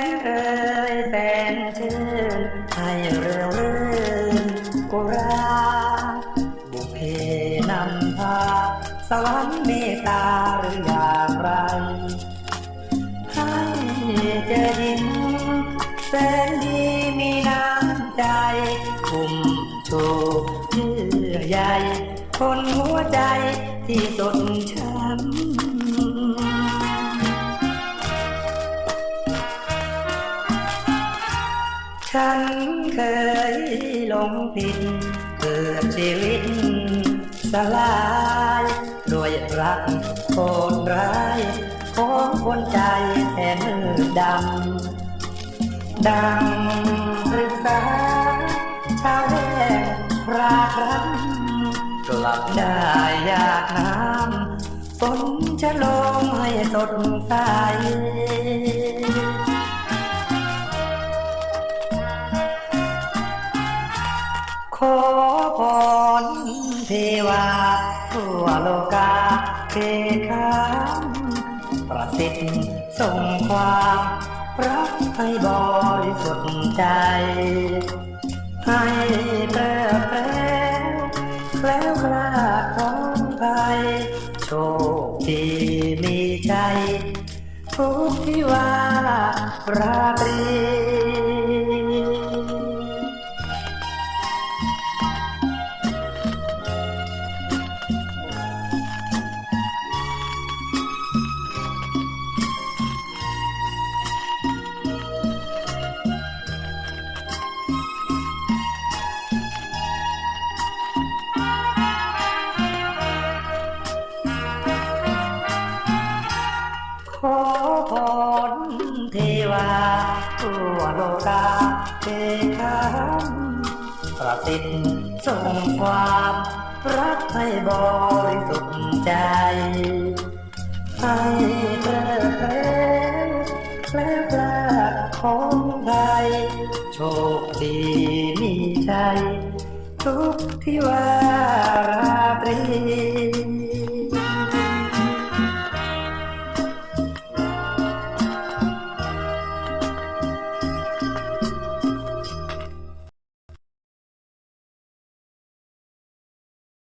นเอ่ยแฟนชื่นให้เรื่องลื่นกุราบุพเพนำพา สวรรค์เมตตาหรืออย่างไร ให้เจอยินแสนดีมีน้ำใจคุ้มชูเยื่อใหญ่คนหัวใจที่สดช้ำ ฉันเคยหลงผิดเกือบชีวิตสลายด้วยรักโหดร้ายของคนใจแทนดำ ดังปรึกษาชาวแดงพราครั้งกลับได้อยากน้ำฝนจะลงให้สดใส ขอพรเทวาทั่วโลกาเทคามประสิทธิ์ส่งความรักให้บริสุทธิ์ใจ ให้เปรอะแปรแล้วคลาของไทยโชคดีมีใจทุกที่ว่าราตรี เทวาทั่วโลกาเทคามประสิทธิ์ส่งความรักให้บริสุทธิ์ใจ ให้เพลิดเพลินแล้วคลาดของไทยโชคดีมีชัยทุกที่ว่าราตรี